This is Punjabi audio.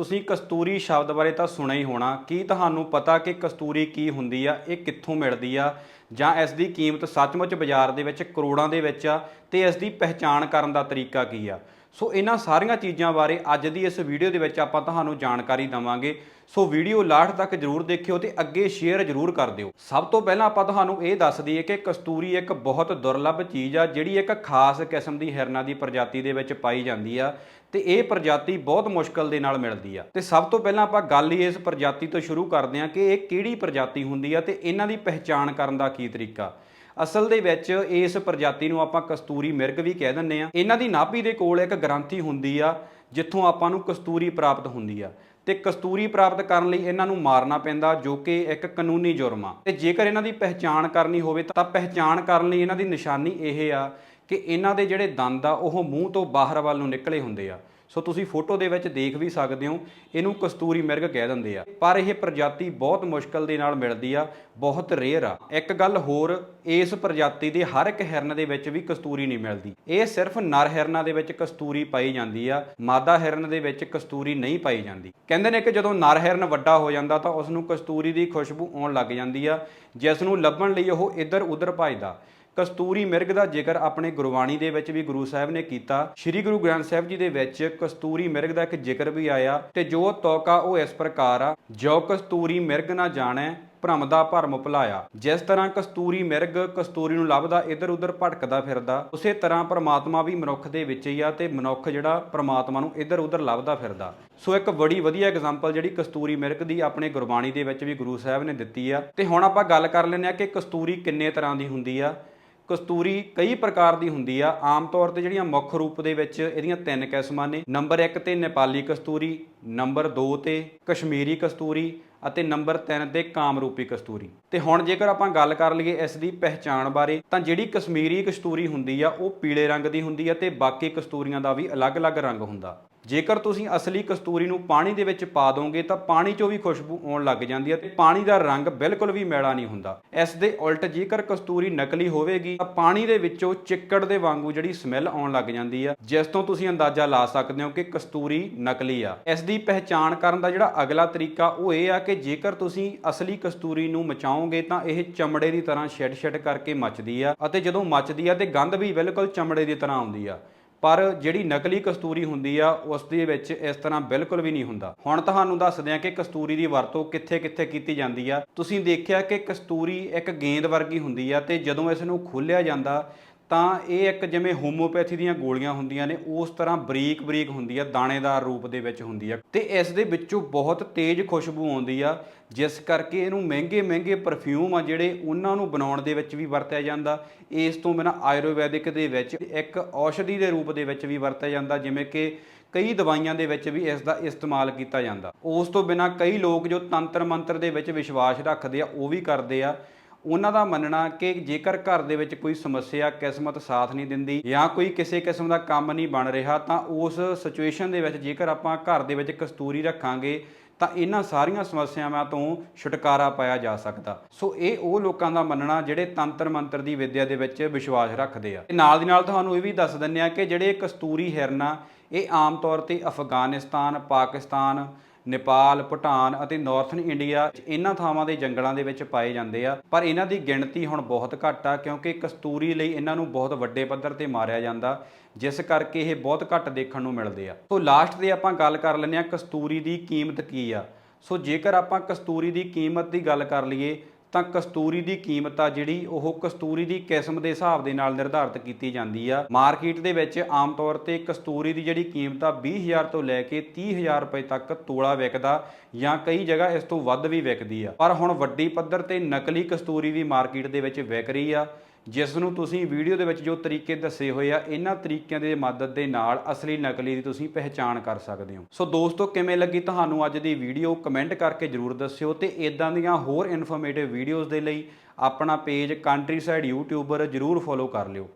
ਤੁਸੀਂ ਕਸਤੂਰੀ ਸ਼ਬਦ ਬਾਰੇ ਤਾਂ ਸੁਣਿਆ ਹੀ ਹੋਣਾ। ਕੀ ਤੁਹਾਨੂੰ ਪਤਾ ਕਿ ਕਸਤੂਰੀ ਕੀ ਹੁੰਦੀ ਆ? ਇਹ ਕਿੱਥੋਂ ਮਿਲਦੀ ਆ? ਜਾਂ ਇਸ ਦੀ ਕੀਮਤ ਸੱਚਮੁੱਚ ਬਾਜ਼ਾਰ ਦੇ ਵਿੱਚ, ਕਰੋੜਾਂ ਦੇ ਵਿੱਚ ਆ? ਤੇ ਇਸ ਦੀ ਪਹਿਚਾਣ ਕਰਨ ਦਾ ਤਰੀਕਾ ਕੀ ਆ? ਸੋ ਇਹਨਾਂ ਸਾਰੀਆਂ ਚੀਜ਼ਾਂ ਬਾਰੇ ਅੱਜ ਦੀ ਇਸ ਵੀਡੀਓ ਦੇ ਵਿੱਚ ਆਪਾਂ ਤੁਹਾਨੂੰ ਜਾਣਕਾਰੀ ਦਵਾਂਗੇ। ਸੋ ਵੀਡੀਓ ਲਾਸਟ ਤੱਕ ਜਰੂਰ ਦੇਖਿਓ ਤੇ ਅੱਗੇ ਸ਼ੇਅਰ ਜਰੂਰ ਕਰ ਦਿਓ। ਸਭ ਤੋਂ ਪਹਿਲਾਂ ਆਪਾਂ ਤੁਹਾਨੂੰ ਇਹ ਦੱਸ ਦਈਏ ਕਿ ਕਸਤੂਰੀ ਇੱਕ ਬਹੁਤ ਦੁਰਲੱਭ ਚੀਜ਼ ਆ, ਜਿਹੜੀ ਇੱਕ ਖਾਸ ਕਿਸਮ ਦੀ ਹਿਰਨਾ ਦੀ ਪ੍ਰਜਾਤੀ ਦੇ ਵਿੱਚ ਪਾਈ ਜਾਂਦੀ ਆ ਤੇ ਇਹ ਪ੍ਰਜਾਤੀ ਬਹੁਤ ਮੁਸ਼ਕਲ ਦੇ ਨਾਲ ਮਿਲਦੀ ਆ। ਤੇ ਸਭ ਤੋਂ ਪਹਿਲਾਂ ਆਪਾਂ ਗੱਲ ਹੀ ਇਸ ਪ੍ਰਜਾਤੀ ਤੋਂ ਸ਼ੁਰੂ ਕਰਦੇ ਹਾਂ ਕਿ ਇਹ ਕਿਹੜੀ ਪ੍ਰਜਾਤੀ ਹੁੰਦੀ ਆ ਤੇ ਇਹਨਾਂ ਦੀ ਪਹਿਚਾਣ ਕਰਨ ਦਾ ਕੀ ਤਰੀਕਾ। ਅਸਲ ਦੇ ਵਿੱਚ ਇਸ ਪ੍ਰਜਾਤੀ ਨੂੰ ਆਪਾਂ ਕਸਤੂਰੀ ਮਿਰਗ ਵੀ ਕਹਿ ਦਿੰਦੇ ਆ ਇਹਨਾਂ ਦੀ ਨਾਭੀ ਦੇ ਕੋਲ ਇੱਕ ਗ੍ਰੰਥੀ ਹੁੰਦੀ ਆ, ਜਿੱਥੋਂ ਆਪਾਂ ਨੂੰ ਕਸਤੂਰੀ ਪ੍ਰਾਪਤ ਹੁੰਦੀ ਆ। ਤੇ ਕਸਤੂਰੀ ਪ੍ਰਾਪਤ ਕਰਨ ਲਈ ਇਹਨਾਂ ਨੂੰ ਮਾਰਨਾ ਪੈਂਦਾ, ਜੋ ਕਿ ਇੱਕ ਕਾਨੂੰਨੀ ਜੁਰਮ ਆ। ਤੇ ਜੇਕਰ ਇਹਨਾਂ ਦੀ ਪਹਿਚਾਣ ਕਰਨੀ ਹੋਵੇ, ਤਾਂ ਪਹਿਚਾਣ ਕਰਨ ਲਈ ਇਹਨਾਂ ਦੀ ਨਿਸ਼ਾਨੀ ਇਹ ਆ ਕਿ ਇਹਨਾਂ ਦੇ ਜਿਹੜੇ ਦੰਦ ਆ, ਉਹ ਮੂੰਹ ਤੋਂ ਬਾਹਰ ਵੱਲ ਨੂੰ ਨਿਕਲੇ ਹੁੰਦੇ ਆ। ਸੋ ਤੁਸੀਂ ਫੋਟੋ ਦੇ ਵਿੱਚ ਦੇਖ ਵੀ ਸਕਦੇ ਹੋ, ਇਹਨੂੰ ਕਸਤੂਰੀ ਮਿਰਗ ਕਹਿ ਦਿੰਦੇ ਆ। ਪਰ ਇਹ ਪ੍ਰਜਾਤੀ ਬਹੁਤ ਮੁਸ਼ਕਲ ਦੇ ਨਾਲ ਮਿਲਦੀ ਆ, ਬਹੁਤ ਰੇਅਰ ਆ। ਇੱਕ ਗੱਲ ਹੋਰ, ਇਸ ਪ੍ਰਜਾਤੀ ਦੇ ਹਰ ਇੱਕ ਹਿਰਨ ਦੇ ਵਿੱਚ ਵੀ ਕਸਤੂਰੀ ਨਹੀਂ ਮਿਲਦੀ। ਇਹ ਸਿਰਫ ਨਰ ਹਿਰਨਾਂ ਦੇ ਵਿੱਚ ਕਸਤੂਰੀ ਪਾਈ ਜਾਂਦੀ ਆ, ਮਾਦਾ ਹਿਰਨ ਦੇ ਵਿੱਚ ਕਸਤੂਰੀ ਨਹੀਂ ਪਾਈ ਜਾਂਦੀ। ਕਹਿੰਦੇ ਨੇ ਕਿ ਜਦੋਂ ਨਰ ਹਿਰਨ ਵੱਡਾ ਹੋ ਜਾਂਦਾ ਤਾਂ ਉਸ ਨੂੰ ਕਸਤੂਰੀ ਦੀ ਖੁਸ਼ਬੂ ਆਉਣ ਲੱਗ ਜਾਂਦੀ ਆ ਜਿਸ ਨੂੰ ਲੱਭਣ ਲਈ ਉਹ ਇੱਧਰ ਉੱਧਰ ਭੱਜਦਾ। ਕਸਤੂਰੀ ਮਿਰਗ ਦਾ ਜ਼ਿਕਰ ਆਪਣੇ ਗੁਰਬਾਣੀ ਦੇ ਵਿੱਚ ਵੀ ਗੁਰੂ ਸਾਹਿਬ ਨੇ ਕੀਤਾ। ਸ੍ਰੀ ਗੁਰੂ ਗ੍ਰੰਥ ਸਾਹਿਬ ਜੀ ਦੇ ਵਿੱਚ ਕਸਤੂਰੀ ਮਿਰਗ ਦਾ ਇੱਕ ਜ਼ਿਕਰ ਵੀ ਆਇਆ ਤੇ ਜੋ ਤੌਕਾ ਉਹ ਇਸ ਪ੍ਰਕਾਰ ਆ, ਜੋ ਕਸਤੂਰੀ ਮਿਰਗ ਨਾ ਜਾਣੈ, ਭ੍ਰਮ ਦਾ ਭਰਮ ਭੁਲਾਇਆ। ਜਿਸ ਤਰ੍ਹਾਂ ਕਸਤੂਰੀ ਮਿਰਗ ਕਸਤੂਰੀ ਨੂੰ ਲੱਭਦਾ ਇੱਧਰ ਉੱਧਰ ਭਟਕਦਾ ਫਿਰਦਾ, ਉਸੇ ਤਰ੍ਹਾਂ ਪ੍ਰਮਾਤਮਾ ਵੀ ਮਨੁੱਖ ਦੇ ਵਿੱਚ ਹੀ ਆ ਤੇ ਮਨੁੱਖ ਜਿਹੜਾ ਪ੍ਰਮਾਤਮਾ ਨੂੰ ਇੱਧਰ ਉੱਧਰ ਲੱਭਦਾ ਫਿਰਦਾ। ਸੋ ਇੱਕ ਬੜੀ ਵਧੀਆ ਐਗਜ਼ਾਮਪਲ ਜਿਹੜੀ ਕਸਤੂਰੀ ਮਿਰਗ ਦੀ ਆਪਣੇ ਗੁਰਬਾਣੀ ਦੇ ਵਿੱਚ ਵੀ ਗੁਰੂ ਸਾਹਿਬ ਨੇ ਦਿੱਤੀ ਆ। ਤੇ ਹੁਣ ਆਪਾਂ ਗੱਲ ਕਰ ਲੈਂਦੇ ਆ ਕਿ ਕਸਤੂਰੀ ਕਿੰਨੇ ਤਰ੍ਹਾਂ ਦੀ ਹੁੰਦੀ ਆ। ਕਸਤੂਰੀ ਕਈ ਪ੍ਰਕਾਰ ਦੀ ਹੁੰਦੀ ਆ। ਆਮ ਤੌਰ ਤੇ ਜਿਹੜੀਆਂ ਮੁੱਖ ਰੂਪ ਦੇ ਵਿੱਚ ਇਹਦੀਆਂ ਤਿੰਨ ਕਿਸਮਾਂ ਨੇ। ਨੰਬਰ 1 ਤੇ ਨੇਪਾਲੀ ਕਸਤੂਰੀ, ਨੰਬਰ 2 ਤੇ ਕਸ਼ਮੀਰੀ ਕਸਤੂਰੀ ਅਤੇ ਨੰਬਰ 3 ਤੇ ਕਾਮਰੂਪੀ ਕਸਤੂਰੀ। ਤੇ ਹੁਣ ਜੇਕਰ ਆਪਾਂ ਗੱਲ ਕਰ ਲਈਏ ਇਸ ਦੀ ਪਹਿਚਾਣ ਬਾਰੇ, ਤਾਂ ਜਿਹੜੀ ਕਸ਼ਮੀਰੀ ਕਸਤੂਰੀ ਹੁੰਦੀ ਆ, ਉਹ ਪੀਲੇ ਰੰਗ ਦੀ ਹੁੰਦੀ ਆ ਤੇ ਬਾਕੀ ਕਸਤੂਰੀਆਂ ਦਾ ਵੀ ਅਲੱਗ-ਅਲੱਗ ਰੰਗ ਹੁੰਦਾ। ਜੇਕਰ ਤੁਸੀਂ ਅਸਲੀ ਕਸਤੂਰੀ ਨੂੰ ਪਾਣੀ ਦੇ ਵਿੱਚ ਪਾ ਦੋਗੇ ਤਾਂ ਪਾਣੀ 'ਚੋਂ ਵੀ ਖੁਸ਼ਬੂ ਆਉਣ ਲੱਗ ਜਾਂਦੀ ਹੈ ਤੇ ਪਾਣੀ ਦਾ ਰੰਗ ਬਿਲਕੁਲ ਵੀ ਮੈਲਾ ਨਹੀਂ ਹੁੰਦਾ। ਇਸ ਦੇ ਉਲਟ ਜੇਕਰ ਕਸਤੂਰੀ ਨਕਲੀ ਹੋਵੇਗੀ ਤਾਂ ਪਾਣੀ ਦੇ ਵਿੱਚੋਂ ਚਿੱਕੜ ਦੇ ਵਾਂਗੂ ਜਿਹੜੀ ਸਮੈਲ ਆਉਣ ਲੱਗ ਜਾਂਦੀ ਆ ਜਿਸ ਤੋਂ ਤੁਸੀਂ ਅੰਦਾਜ਼ਾ ਲਾ ਸਕਦੇ ਹੋ ਕਿ ਕਸਤੂਰੀ ਨਕਲੀ ਆ। ਇਸ ਦੀ ਪਹਿਚਾਣ ਕਰਨ ਦਾ ਜਿਹੜਾ ਅਗਲਾ ਤਰੀਕਾ ਉਹ ਇਹ ਆ ਕਿ ਜੇਕਰ ਤੁਸੀਂ ਅਸਲੀ ਕਸਤੂਰੀ ਨੂੰ ਮਚਾਓਗੇ ਤਾਂ ਇਹ ਚਮੜੇ ਦੀ ਤਰ੍ਹਾਂ ਛਿੜ-ਛਿੜ ਕਰਕੇ ਮੱਚਦੀ ਆ ਅਤੇ ਜਦੋਂ ਮੱਚਦੀ ਆ ਤੇ ਗੰਧ ਵੀ ਬਿਲਕੁਲ ਚਮੜੇ ਦੀ ਤਰ੍ਹਾਂ ਆਉਂਦੀ ਆ। ਪਰ ਜਿਹੜੀ ਨਕਲੀ ਕਸਤੂਰੀ ਹੁੰਦੀ ਆ ਉਸ ਦੇ ਵਿੱਚ ਇਸ ਤਰ੍ਹਾਂ ਬਿਲਕੁਲ ਵੀ ਨਹੀਂ ਹੁੰਦਾ। ਹੁਣ ਤੁਹਾਨੂੰ ਦੱਸਦੇ ਆ ਕਿ ਕਸਤੂਰੀ ਦੀ ਵਰਤੋਂ ਕਿੱਥੇ-ਕਿੱਥੇ ਕੀਤੀ ਜਾਂਦੀ ਆ। ਤੁਸੀਂ ਦੇਖਿਆ ਕਿ ਕਸਤੂਰੀ ਇੱਕ ਗੇਂਦ ਵਰਗੀ ਹੁੰਦੀ ਆ ਤੇ ਜਦੋਂ ਇਸ ਨੂੰ ਖੋਲ੍ਹਿਆ ਜਾਂਦਾ ਤਾਂ ਇਹ ਇੱਕ ਜਿਵੇਂ ਹੋਮੋਪੈਥੀ ਦੀਆਂ ਗੋਲੀਆਂ ਹੁੰਦੀਆਂ ਨੇ, ਉਸ ਤਰ੍ਹਾਂ ਬਰੀਕ ਬਰੀਕ ਹੁੰਦੀ ਆ, ਦਾਣੇਦਾਰ ਰੂਪ ਦੇ ਵਿੱਚ ਹੁੰਦੀ ਆ। ਤੇ ਇਸ ਦੇ ਵਿੱਚੋਂ ਬਹੁਤ ਤੇਜ਼ ਖੁਸ਼ਬੂ ਆਉਂਦੀ ਆ, ਜਿਸ ਕਰਕੇ ਇਹਨੂੰ ਮਹਿੰਗੇ ਮਹਿੰਗੇ ਪਰਫਿਊਮ ਆ ਜਿਹੜੇ ਉਹਨਾਂ ਨੂੰ ਬਣਾਉਣ ਦੇ ਵਿੱਚ ਵੀ ਵਰਤਿਆ ਜਾਂਦਾ। ਇਸ ਤੋਂ ਬਿਨਾਂ ਆਯੁਰਵੈਦਿਕ ਦੇ ਵਿੱਚ ਇੱਕ ਔਸ਼ਧੀ ਦੇ ਰੂਪ ਦੇ ਵਿੱਚ ਵੀ ਵਰਤਿਆ ਜਾਂਦਾ, ਜਿਵੇਂ ਕਿ ਕਈ ਦਵਾਈਆਂ ਦੇ ਵਿੱਚ ਵੀ ਇਸ ਦਾ ਇਸਤੇਮਾਲ ਕੀਤਾ ਜਾਂਦਾ। ਉਸ ਤੋਂ ਬਿਨਾਂ ਕਈ ਲੋਕ ਜੋ ਤੰਤਰ ਮੰਤਰ ਦੇ ਵਿੱਚ ਵਿਸ਼ਵਾਸ ਰੱਖਦੇ ਆ, ਉਹ ਵੀ ਕਰਦੇ ਆ। ਉਹਨਾਂ ਦਾ ਮੰਨਣਾ ਕਿ ਜੇਕਰ ਘਰ ਦੇ ਵਿੱਚ ਕੋਈ ਸਮੱਸਿਆ, ਕਿਸਮਤ ਸਾਥ ਨਹੀਂ ਦਿੰਦੀ ਜਾਂ ਕੋਈ ਕਿਸੇ ਕਿਸਮ ਦਾ ਕੰਮ ਨਹੀਂ ਬਣ ਰਿਹਾ, ਤਾਂ ਉਸ ਸਿਚੁਏਸ਼ਨ ਦੇ ਵਿੱਚ ਜੇਕਰ ਆਪਾਂ ਘਰ ਦੇ ਵਿੱਚ ਕਸਤੂਰੀ ਰੱਖਾਂਗੇ, ਤਾਂ ਇਹਨਾਂ ਸਾਰੀਆਂ ਸਮੱਸਿਆਵਾਂ ਤੋਂ ਛੁਟਕਾਰਾ ਪਾਇਆ ਜਾ ਸਕਦਾ। ਸੋ ਇਹ ਉਹ ਲੋਕਾਂ ਦਾ ਮੰਨਣਾ ਜਿਹੜੇ ਤੰਤਰ ਮੰਤਰ ਦੀ ਵਿਦਿਆ ਦੇ ਵਿੱਚ ਵਿਸ਼ਵਾਸ ਰੱਖਦੇ ਆ। ਤੇ ਨਾਲ ਦੀ ਨਾਲ ਤੁਹਾਨੂੰ ਇਹ ਵੀ ਦੱਸ ਦਿੰਨੇ ਆ ਕਿ ਜਿਹੜੇ ਕਸਤੂਰੀ ਹਿਰਨਾ, ਇਹ ਆਮ ਤੌਰ ਤੇ ਅਫਗਾਨਿਸਤਾਨ, ਪਾਕਿਸਤਾਨ ਨੇਪਾਲ, ਭੂਟਾਨ ਅਤੇ ਨਾਰਥਨ ਇੰਡੀਆ ਇਹਨਾਂ ਥਾਵਾਂ ਦੇ ਜੰਗਲਾਂ ਦੇ ਵਿੱਚ ਪਾਏ ਜਾਂਦੇ ਆ। ਪਰ ਇਹਨਾਂ ਦੀ ਗਿਣਤੀ ਹੁਣ ਬਹੁਤ ਘੱਟ ਆ, ਕਿਉਂਕਿ ਕਸਤੂਰੀ ਲਈ ਇਹਨਾਂ ਨੂੰ ਬਹੁਤ ਵੱਡੇ ਪੱਧਰ ਤੇ ਮਾਰਿਆ ਜਾਂਦਾ, ਜਿਸ ਕਰਕੇ ਇਹ ਬਹੁਤ ਘੱਟ ਦੇਖਣ ਨੂੰ ਮਿਲਦੇ ਆ। ਸੋ ਲਾਸਟ ਤੇ ਆਪਾਂ ਗੱਲ ਕਰ ਲੈਂਦੇ ਆ ਕਸਤੂਰੀ ਦੀ ਕੀਮਤ ਕੀ ਆ। ਸੋ ਜੇਕਰ ਆਪਾਂ ਕਸਤੂਰੀ ਦੀ ਕੀਮਤ ਦੀ ਗੱਲ ਕਰ ਲਈਏ ਤਾਂ ਕਸਤੂਰੀ ਦੀ ਕੀਮਤ ਆ ਜਿਹੜੀ, ਉਹ ਕਸਤੂਰੀ ਦੀ ਕਿਸਮ ਦੇ ਹਿਸਾਬ ਦੇ ਨਾਲ ਨਿਰਧਾਰਿਤ ਕੀਤੀ ਜਾਂਦੀ ਆ। ਮਾਰਕੀਟ ਦੇ ਵਿੱਚ ਆਮ ਤੌਰ ਤੇ ਕਸਤੂਰੀ ਦੀ ਜਿਹੜੀ ਕੀਮਤ ਆ 20000 ਤੋਂ ਲੈ ਕੇ 30000 ਰੁਪਏ ਤੱਕ ਤੋਲਾ ਵਿਕਦਾ ਜਾਂ ਕਈ ਜਗ੍ਹਾ ਇਸ ਤੋਂ ਵੱਧ ਵੀ ਵਿਕਦੀ ਆ। ਪਰ ਹੁਣ ਵੱਡੀ ਪੱਧਰ ਤੇ ਨਕਲੀ ਕਸਤੂਰੀ ਵੀ ਮਾਰਕੀਟ ਦੇ ਵਿੱਚ ਵਿਕ ਰਹੀ ਆ। ਜਿਸ ਨੂੰ ਤੁਸੀਂ ਵੀਡੀਓ ਦੇ ਵਿੱਚ ਜੋ ਤਰੀਕੇ ਦੱਸੇ ਹੋਏ ਆ, ਇਹਨਾਂ ਤਰੀਕਿਆਂ ਦੇ ਮਦਦ ਦੇ ਨਾਲ ਅਸਲੀ ਨਕਲੀ ਦੀ ਤੁਸੀਂ ਪਹਿਚਾਣ ਕਰ ਸਕਦੇ ਹੋ। ਸੋ ਦੋਸਤੋ, ਕਿਵੇਂ ਲੱਗੀ ਤੁਹਾਨੂੰ ਅੱਜ ਦੀ ਵੀਡੀਓ? ਕਮੈਂਟ ਕਰਕੇ ਜਰੂਰ ਦੱਸਿਓ ਤੇ ਇਦਾਂ ਦੀਆਂ ਹੋਰ ਇਨਫੋਰਮੇਟਿਵ ਵੀਡੀਓਜ਼ ਦੇ ਲਈ ਆਪਣਾ ਪੇਜ ਕੰਟਰੀ ਸਾਈਡ ਯੂਟਿਊਬਰ ਜਰੂਰ ਫੋਲੋ ਕਰ ਲਿਓ।